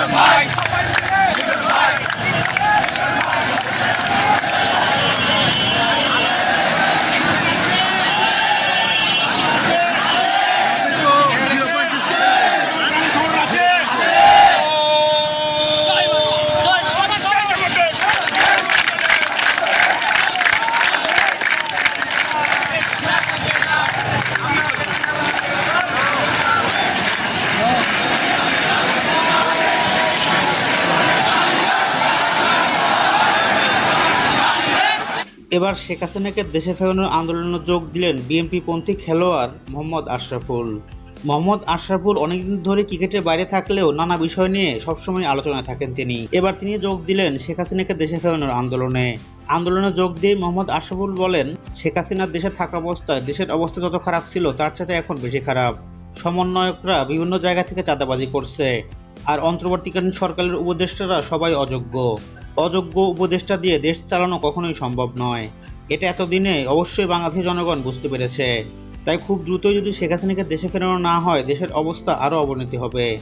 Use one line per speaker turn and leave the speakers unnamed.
Empire! এবার শেখ হাসিনাকে দেশে ফেরানোর আন্দোলনে যোগ দিলেন বিএনপিপন্থী খেলোয়াড় মোহাম্মদ আশরাফুল। মোহাম্মদ আশরাফুল অনেকদিন ধরে ক্রিকেটের বাইরে থাকলেও নানা বিষয় নিয়ে সবসময় আলোচনায় থাকেন তিনি। এবার তিনি যোগ দিলেন শেখ হাসিনাকে দেশে ফেরানোর আন্দোলনে। আন্দোলনে যোগ দিয়ে মোহাম্মদ আশরাফুল বলেন, শেখ হাসিনার দেশে থাকা অবস্থায় দেশের অবস্থা যত খারাপ ছিল, তার সাথে এখন বেশি খারাপ। সমন্বয়করা বিভিন্ন জায়গা থেকে চাঁদাবাজি করছে। আর অন্তর্বর্তীকালীন সরকারের উপদেষ্টারা সবাই অযোগ্য। অযোগ্য উপদেষ্টা দিয়ে দেশ চালানো কখনোই সম্ভব নয়। এটা এতদিনে অবশ্যই বাংলাদেশের জনগণ বুঝতে পেরেছে। তাই খুব দ্রুতই যদি শেখ হাসিনাকে দেশে ফেরানো না হয়, দেশের অবস্থা আরও অবনতি হবে।